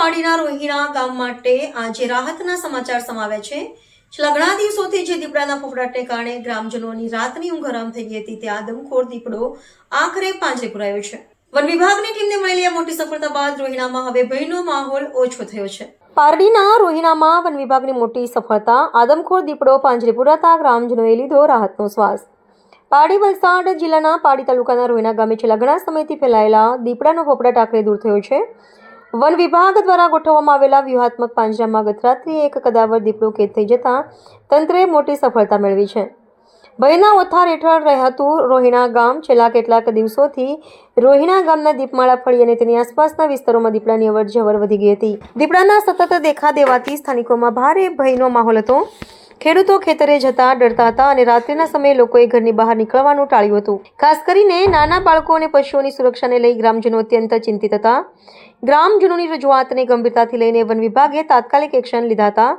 પાડીના રોહિણા ગામ માટે આજે રાહતના સમાચાર સમાવે છે. છેલ્લા ઘણા દિવસોથી જે દીપડાના ફફડાટને કારણે ગ્રામજનોની રાતની ઊંઘ હરામ થઈ ગઈ હતી, તે આદમખોર દીપડો આખરે પાંજરે પુરાયો છે. વન વિભાગની ટીમને મળેલી આ મોટી સફળતા બાદ રોહિણામાં હવે ભયનો માહોલ ઓછો થયો છે. પારડીના રોહિણામાં વન વિભાગની મોટી સફળતા, આદમખોર દીપડો પાંજરે પુરાતા ગ્રામજનોએ લીધો રાહતનો શ્વાસ. પારડી વલસાડ જિલ્લાના પારડી તાલુકાના રોહિણા ગામે છેલ્લા ઘણા સમયથી ફેલાયેલા દીપડાનો ફફડાટ આખરે દૂર થયો છે. વન વિભાગ દ્વારા ગોઠવવામાં આવેલા વ્યૂહાત્મક પાંજરામાં ગતરાત્રિએ એક કદાવર દીપડો કેદ થઈ જતા તંત્રએ મોટી સફળતા મેળવી છે. ભયના ઓથાર હેઠળ રહેતું રોહિણા ગામ છેલ્લા કેટલાક દિવસોથી રોહિણા ગામના દીપમાળા ફળી અને તેની આસપાસના વિસ્તારોમાં દીપડાની અવર જવર વધી ગઈ હતી. દીપડાના સતત દેખા દેવાથી સ્થાનિકોમાં ભારે ભયનો માહોલ હતો. ખેડૂતો ખેતરે જતા, ડરતા હતા અને રાત્રિના સમયે લોકોએ ઘરની બહાર નીકળવાનું ટાળ્યું હતું. ખાસ કરીને નાના બાળકો અને પશુઓની સુરક્ષાને લઈ ગ્રામજનો અત્યંત ચિંતિત હતા. ગ્રામજનોની રજૂઆતને ગંભીરતાથી લઈને વન વિભાગે તાત્કાલિક એક્શન લીધા હતા.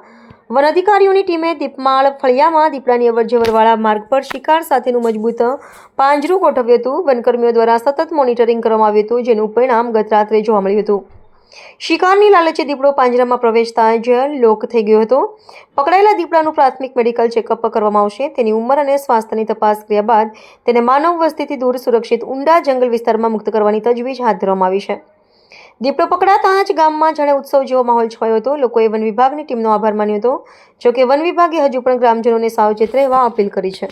વન અધિકારીઓની ટીમે દીપમાળ ફળિયામાં દીપડાની અવરજવરવાળા માર્ગ પર શિકાર સાથેનું મજબૂત પાંજરું ગોઠવ્યું હતું. વનકર્મીઓ દ્વારા સતત મોનિટરિંગ કરવામાં આવ્યું હતું, જેનું પરિણામ ગત રાત્રે જોવા મળ્યું હતું. શિકારની લાલચે દીપડો પાંજરામાં પ્રવેશતા જ લોક થઈ ગયો હતો. પકડાયેલા દીપડાનું પ્રાથમિક મેડિકલ ચેકઅપ કરવામાં આવશે. તેની ઉંમર અને સ્વાસ્થ્યની તપાસ કર્યા બાદ તેને માનવ વસ્તીથી દૂર સુરક્ષિત ઊંડા જંગલ વિસ્તારમાં મુક્ત કરવાની તજવીજ હાથ ધરવામાં આવી છે. દીપડો પકડાતા જ ગામમાં જાણે ઉત્સવ જેવો માહોલ છવાયો હતો. લોકોએ વન વિભાગની ટીમનો આભાર માન્યો હતો, જોકે વન વિભાગે હજુ પણ ગ્રામજનોને સાવચેત રહેવા અપીલ કરી છે.